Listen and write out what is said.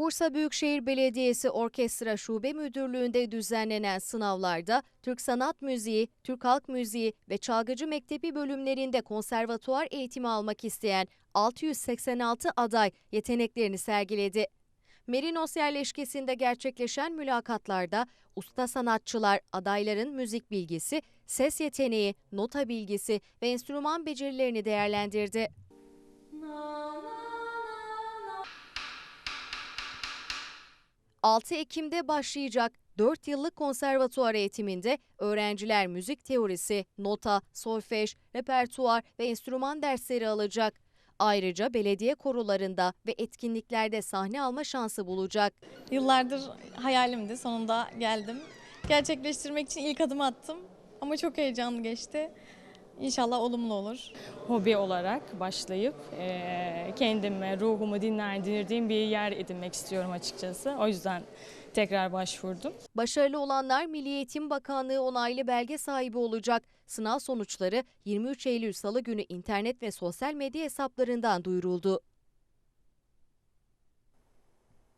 Bursa Büyükşehir Belediyesi Orkestra Şube Müdürlüğü'nde düzenlenen sınavlarda Türk Sanat Müziği, Türk Halk Müziği ve Çalgıcı Mektebi bölümlerinde konservatuar eğitimi almak isteyen 686 aday yeteneklerini sergiledi. Merinos yerleşkesinde gerçekleşen mülakatlarda usta sanatçılar adayların müzik bilgisi, ses yeteneği, nota bilgisi ve enstrüman becerilerini değerlendirdi. 6 Ekim'de başlayacak 4 yıllık konservatuar eğitiminde öğrenciler müzik teorisi, nota, solfej, repertuar ve enstrüman dersleri alacak. Ayrıca belediye korularında ve etkinliklerde sahne alma şansı bulacak. Yıllardır hayalimdi. Sonunda geldim. Gerçekleştirmek için ilk adımı attım. Ama çok heyecanlı geçti. İnşallah olumlu olur. hobi olarak başlayıp eee, kendime, ruhumu dinlendirdiğim bir yer edinmek istiyorum açıkçası. O yüzden tekrar başvurdum. Başarılı olanlar Milli Eğitim Bakanlığı onaylı belge sahibi olacak. Sınav sonuçları 23 Eylül Salı günü internet ve sosyal medya hesaplarından duyuruldu.